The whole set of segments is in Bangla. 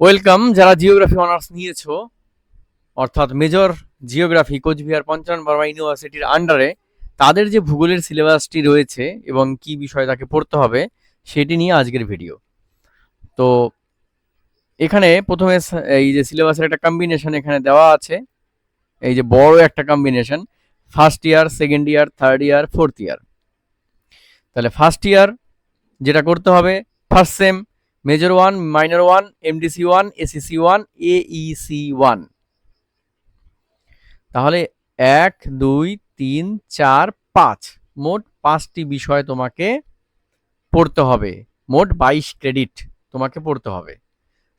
ওয়েলকাম যারা জিওগ্রাফি অনার্স নিয়েছো, অর্থাৎ মেজর জিওগ্রাফি কোচবিহার পঞ্চান বর্মা ইউনিভার্সিটির আন্ডারে তাদের যে ভূগোলের সিলেবাসটি রয়েছে এবং কি বিষয় তাকে পড়তে হবে, সেটি নিয়ে আজকের ভিডিও তো, এখানে প্রথমে এই যে সিলেবাসের একটা কম্বিনেশন এখানে দেওয়া আছে, এই যে বড় একটা combination first year second year third year fourth year তাহলে ফার্স্ট ইয়ার যেটা করতে হবে first sem major one minor one MDC one SEC one AEC one তাহলে এক, দুই, তিন, চার, পাঁচ। মোট পাঁচটি বিষয় তোমাকে পড়তে হবে। মোট বাইশ ক্রেডিট তোমাকে পড়তে হবে।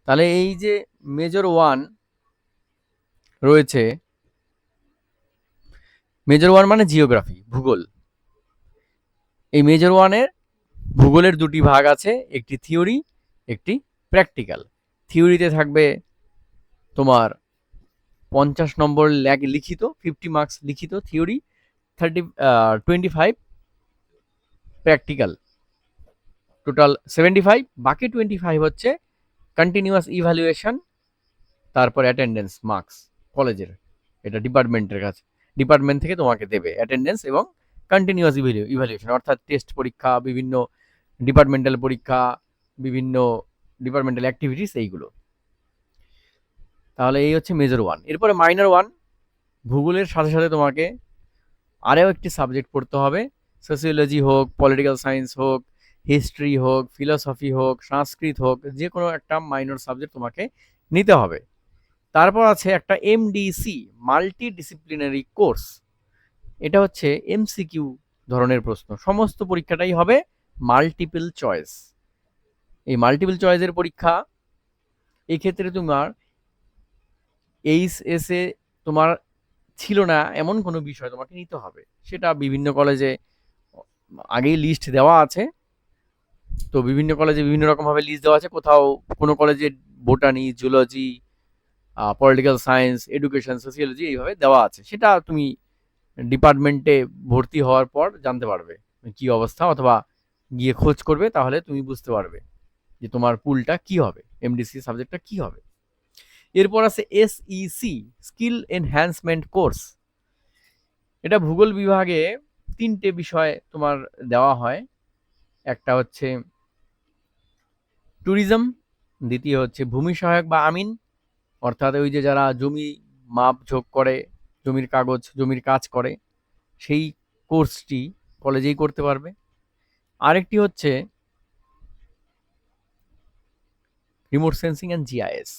তাহলে এই যে মেজর ওয়ান রয়েছে মেজর ওয়ান মানে জিওগ্রাফি ভূগোল। এই মেজর ওয়ানের ভূগোলের দুটি ভাগ আছে, একটি থিওরি একটি প্র্যাকটিক্যাল থিওরিতে থাকবে তোমার পঞ্চাশ নম্বর ল্যাগ লিখিত ফিফটি মার্কস লিখিত theory thirty twenty five practical total seventy five বাকি টোয়েন্টি ফাইভ হচ্ছে কন্টিনিউয়াস ইভ্যালুয়েশন তারপর অ্যাটেন্ডেন্স মার্কস কলেজের। এটা ডিপার্টমেন্টের কাছে ডিপার্টমেন্ট থেকে তোমাকে দেবে অ্যাটেন্ডেন্স এবং কন্টিনিউয়াস ইভ্যালুয়েশন অর্থাৎ টেস্ট পরীক্ষা, বিভিন্ন ডিপার্টমেন্টাল পরীক্ষা বিভিন্ন ডিপার্টমেন্টাল অ্যাক্টিভিটিস এইগুলো। তাহলে এই হচ্ছে মেজর ওয়ান এরপরে মাইনর ওয়ান ভূগোলের সাথে সাথে তোমাকে আরও একটি সাবজেক্ট পড়তে হবে। সোসিওলজি হোক পলিটিক্যাল সায়েন্স হোক হিস্ট্রি হোক ফিলসফি হোক, সংস্কৃত হোক যে কোনো একটা মাইনর সাবজেক্ট তোমাকে নিতে হবে। তারপর আছে একটা এমডিসি মাল্টি ডিসিপ্লিনারি কোর্স এটা হচ্ছে এমসিকিউ ধরনের প্রশ্ন। সমস্ত পরীক্ষাটাই হবে মাল্টিপল চয়েস এই মাল্টিপল চয়েসের পরীক্ষা এই ক্ষেত্রে তোমার এইচ এস এ তোমার ছিল না এমন কোনো বিষয় তোমাকে নিতে হবে। সেটা বিভিন্ন কলেজে আগেই লিস্ট দেওয়া আছে। তো বিভিন্ন কলেজে বিভিন্ন রকমভাবে লিস্ট দেওয়া আছে। কোথাও কোনো কলেজে botany zoology political science education sociology এইভাবে দেওয়া আছে। সেটা তুমি ডিপার্টমেন্টে ভর্তি হওয়ার পর জানতে পারবে। কি অবস্থা? অথবা গিয়ে খোঁজ করবে, তাহলে তুমি বুঝতে পারবে। যে তোমার পুলটা কি হবে? এমডিসি সাবজেক্টটা কি হবে? এরপর আছে এসইসি স্কিল এনহ্যান্সমেন্ট কোর্স এটা ভূগোল বিভাগে তিনটে বিষয় তোমার দেওয়া হয়। একটা হচ্ছে ট্যুরিজম দ্বিতীয় হচ্ছে ভূমি সহায়ক বা আমিন। অর্থাৎ ওই যে যারা জমি মাপ ঝোঁক করে, জমির কাগজ, জমির কাজ করে, সেই কোর্সটি কলেজেই করতে পারবে। আরেকটি হচ্ছে রিমোট সেন্সিং অ্যান্ড জিআইএস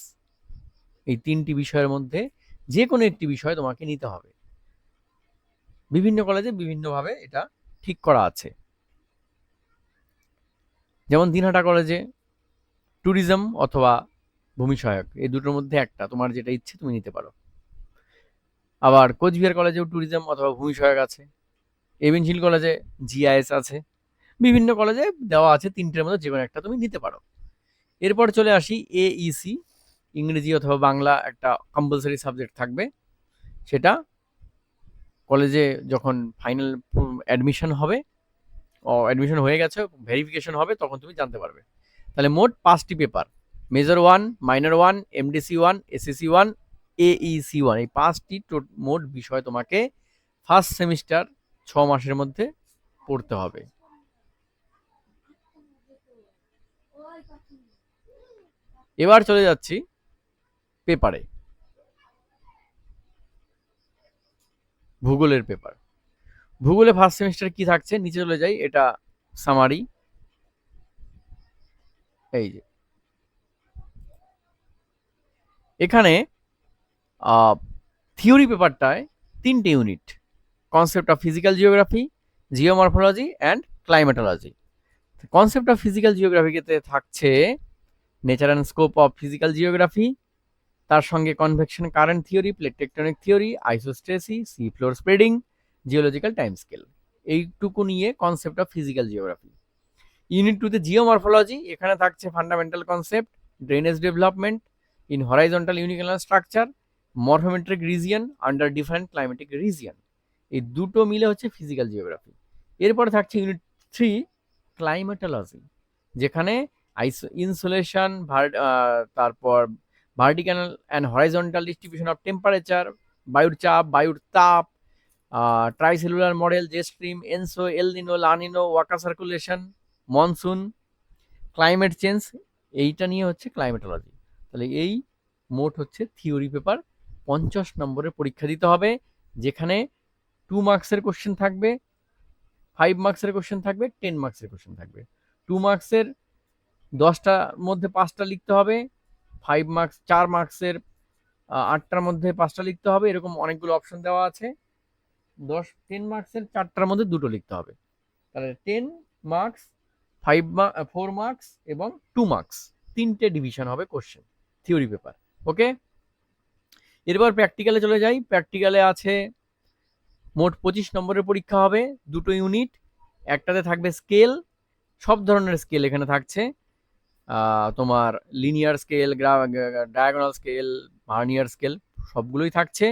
এই তিনটি বিষয়ের মধ্যে যে কোনো একটি বিষয় তোমাকে নিতে হবে। বিভিন্ন কলেজে বিভিন্নভাবে এটা ঠিক করা আছে। যেমন দিনহাটা কলেজে ট্যুরিজম অথবা ভূমি সহায়ক এই দুটোর মধ্যে একটা, তোমার যেটা ইচ্ছে তুমি নিতে পারো। আবার কোচবিহার কলেজেও ট্যুরিজম অথবা ভূমি সহায়ক আছে। এভিনশিল কলেজে জিআইএস আছে। বিভিন্ন কলেজে দেওয়া আছে তিনটের মধ্যে যে কোনো একটা তুমি নিতে পারো। এরপর চলে আসি এইসি ইংরেজি অথবা বাংলা একটা কম্পালসারি সাবজেক্ট থাকবে। সেটা কলেজে যখন ফাইনাল অ্যাডমিশন হবে, ও অ্যাডমিশন হয়ে গেছে ভেরিফিকেশন হবে, তখন তুমি জানতে পারবে। তাহলে মোট পাঁচটি paper major one minor one MDC one SEC one AEC one এই পাঁচটি মোট বিষয় তোমাকে ফার্স্ট সেমিস্টার ছ মাসের মধ্যে পড়তে হবে। এবার চলে যাচ্ছি পেপারে। ভূগোলের পেপার। ভূগোলে ফার্স্ট সেমিস্টার কি থাকছে? নিচে চলে যাই, এটা সামারি এই যে। এখানে থিওরি পেপারটায় তিনটে unit concept of physical geography geomorphology and climatology concept of physical জিওগ্রাফিতে থাকছে nature and scope of physical geography তার সঙ্গে convection current theory plate tectonic theory isostasy sea floor spreading geological time scale এইটুকু নিয়ে concept of physical geography unit টুতে জিওমরফোলজি এখানে থাকছে fundamental concept drainage development in horizontal uniclinal structure morphometric region under different climatic region এই দুটো মিলে হচ্ছে ফিজিক্যাল জিওগ্রাফি এরপরে থাকছে ইউনিট থ্রি ক্লাইমেটোলজি যেখানে আইস ইনসুলেশন তারপর vertical and horizontal distribution of temperature বায়ুর চাপ, বায়ুর তাপ tricellular model jet stream ENSO El Nino La Nina walker circulation monsoon climate change এইটা নিয়ে হচ্ছে ক্লাইমেটোলজি তাহলে এই মোট হচ্ছে থিওরি পেপার পঞ্চাশ নম্বরের পরীক্ষা দিতে হবে, যেখানে টু মার্কসের কোশ্চেন থাকবে ফাইভ মার্কসের কোশ্চেন থাকবে টেন মার্কসের কোশ্চেন থাকবে। টু মার্কসের দশটার মধ্যে পাঁচটা লিখতে হবে ফাইভ মার্কস চার মার্কসের আটটার মধ্যে পাঁচটা লিখতে হবে, এরকম অনেকগুলো অপশন দেওয়া আছে। দশ টেন মার্কসের চারটার মধ্যে দুটো লিখতে হবে। তাহলে ten marks five four marks এবং টু মার্কস তিনটে ডিভিশন হবে কোশ্চেন থিওরি পেপার ওকে এরপর প্র্যাকটিক্যালে চলে যাই প্র্যাকটিক্যালে আছে, মোট পঁচিশ নম্বরের পরীক্ষা হবে, দুটো ইউনিট একটাতে থাকবে স্কেল সব ধরনের স্কেল এখানে থাকছে। তোমার linear scale diagonal scale vernier scale সবগুলোই থাকছে।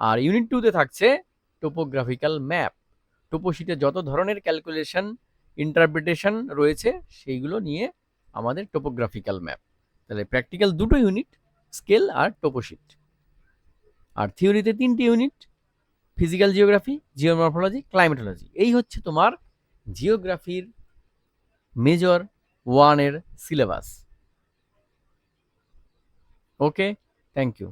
আর ইউনিট টুতে থাকছে টোপোগ্রাফিক্যাল ম্যাপ টোপোশিটে যত ধরনের ক্যালকুলেশন ইন্টারপ্রিটেশন রয়েছে, সেইগুলো নিয়ে আমাদের টোপোগ্রাফিক্যাল ম্যাপ তাহলে প্র্যাকটিক্যাল দুটো ইউনিট স্কেল আর টোপোশিট আর থিওরিতে তিনটি unit physical geography geomorphology climatology এই হচ্ছে তোমার জিওগ্রাফির মেজর ওয়ানের সিলেবাস। ওকে? Thank you